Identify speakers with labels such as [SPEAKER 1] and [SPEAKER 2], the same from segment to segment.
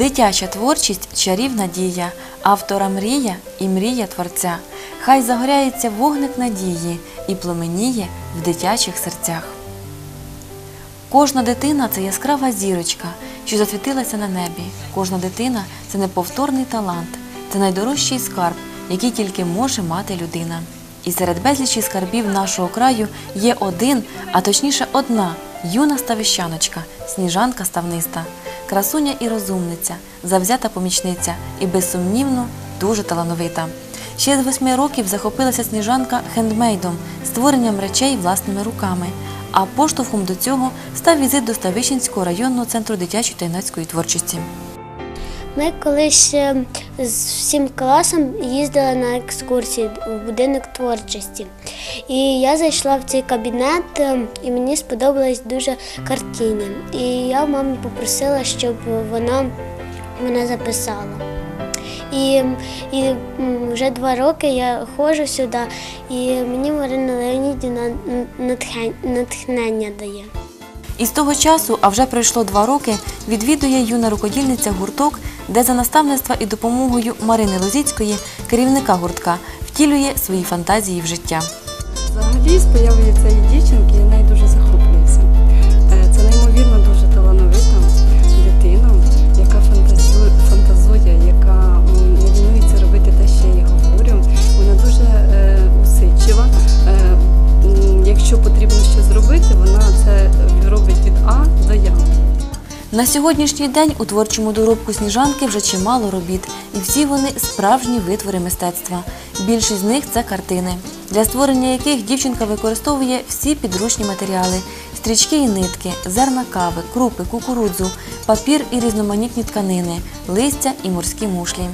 [SPEAKER 1] Дитяча творчість чарівна дія, автора мрія і мрія творця. Хай загоряється вогник надії і пломеніє в дитячих серцях. Кожна дитина це яскрава зірочка, що засвітилася на небі. Кожна дитина це неповторний талант, це найдорожчий скарб, який тільки може мати людина. І серед безлічі скарбів нашого краю є один, а точніше одна юна ставищаночка, сніжанка ставниста, красуня і розумниця, завзята помічниця і безсумнівно дуже талановита. Ще з восьми років захопилася сніжанка хендмейдом, створенням речей власними руками. А поштовхом до цього став візит до Ставищенського районного центру дитячої та юнацької творчості.
[SPEAKER 2] Ми колись е, з всім класом їздили на екскурсії в будинок творчості. І я зайшла в цей кабінет, е, і мені сподобались дуже картини. І я маму попросила, щоб вона мене записала. І, і вже два роки я ходжу сюди, і мені Марина Леонідівна натхнення дає.
[SPEAKER 1] І з того часу, а вже пройшло два роки, відвідує юна рукодільниця гурток, де за наставництва і допомогою Марини Лозіцької, керівника гуртка, втілює свої фантазії в життя.
[SPEAKER 3] Взагалі, з появою цієї дівчинки я нею дуже захоплююся. Е, Це неймовірно дуже талановита дитина, яка фантазує, фантазує яка лінується робити те, що я їй говорю. Вона дуже е, усидчива. Е, Якщо потрібно щось зробити, вона
[SPEAKER 1] На сьогоднішній день у творчому доробку сніжанки вже чимало робіт, і всі вони справжні витвори мистецтва. Більшість з них це картини, для створення яких дівчинка використовує всі підручні матеріали: стрічки і нитки, зерна кави, крупи, кукурудзу, папір і різноманітні тканини, листя і морські мушлі.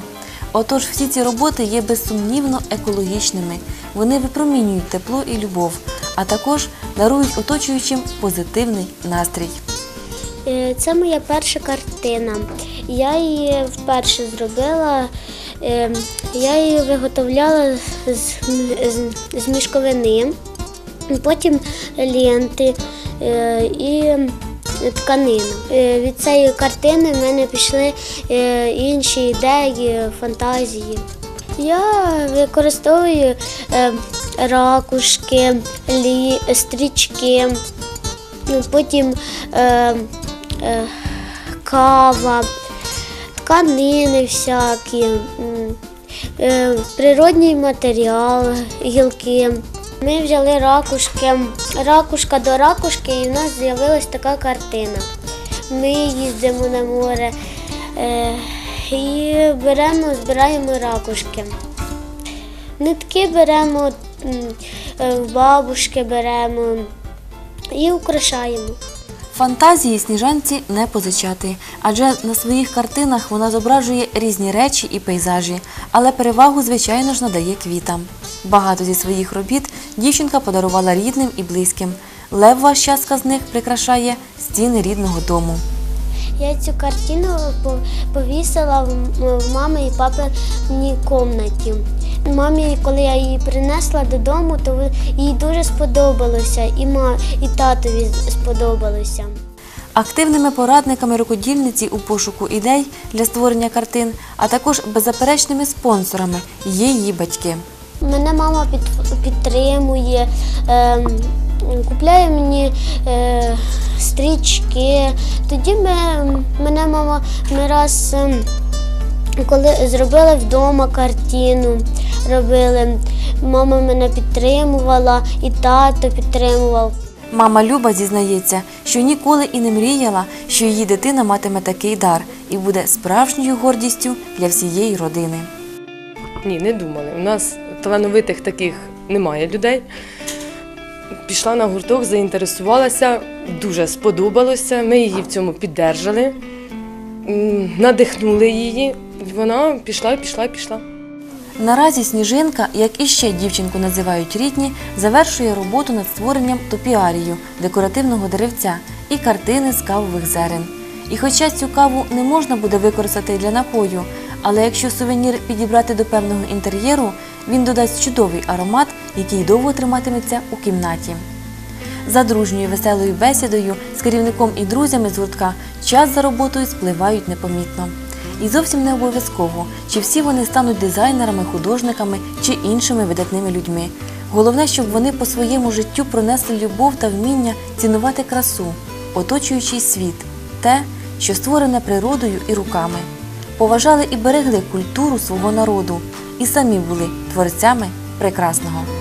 [SPEAKER 1] Отож, всі ці роботи є безсумнівно екологічними. Вони випромінюють тепло і любов, а також дарують оточуючим позитивний настрій.
[SPEAKER 2] Е, Це моя перша картина. Я її вперше зробила. е, Я її виготовляла з, з, з мішковини, потім ленти е, і тканина. Е, Від цієї картини в мене пішли інші ідеї, фантазії. Я використовую ракушки, стрічки. Потім кава, тканини всякі, е, природній матеріал, гілки. Ми взяли ракушки, ракушка до ракушки, і в нас з'явилась така картина. Ми їздимо на море е, і беремо, збираємо ракушки. Нитки беремо, е, бабушки беремо і украшаємо.
[SPEAKER 1] Фантазії сніжанці не позичати, адже на своїх картинах вона зображує різні речі і пейзажі, але перевагу, звичайно ж, надає квітам. Багато зі своїх робіт дівчинка подарувала рідним і близьким. Левва щастка з них прикрашає стіни рідного дому.
[SPEAKER 2] Я цю картину по- повісила в- мами і папиній кімнаті. Мамі, коли я її принесла додому, то їй дуже сподобалося, і ма, і татові сподобалося.
[SPEAKER 1] Активними порадниками рукодільниці у пошуку ідей для створення картин, а також беззаперечними спонсорами є її батьки.
[SPEAKER 2] Мене мама під, підтримує, е, купляє мені е, стрічки. Тоді ми, мене мама ми раз, ем, коли зробили вдома картину, робили. Мама мене підтримувала, і тато підтримував.
[SPEAKER 1] Мама Люба зізнається, що ніколи і не мріяла, що її дитина матиме такий дар і буде справжньою гордістю для всієї родини.
[SPEAKER 4] Ні, не думали. У нас талановитих таких немає людей. Пішла на гурток, заінтересувалася, дуже сподобалося. Ми її в цьому піддержали, надихнули її. Вона пішла, пішла, пішла.
[SPEAKER 1] Наразі Сніжинка, як і ще дівчинку називають рідні, завершує роботу над створенням топіарію декоративного деревця і картини з кавових зерен. І хоча цю каву не можна буде використати для напою, але якщо сувенір підібрати до певного інтер'єру, він додасть чудовий аромат, який довго триматиметься у кімнаті. За дружньою веселою бесідою з керівником і друзями з гуртка час за роботою спливають непомітно. І зовсім не обов'язково, чи всі вони стануть дизайнерами, художниками чи іншими видатними людьми. Головне, щоб вони по своєму життю пронесли любов та вміння цінувати красу, оточуючий світ, те, що створене природою і руками, поважали і берегли культуру свого народу, і самі були творцями прекрасного.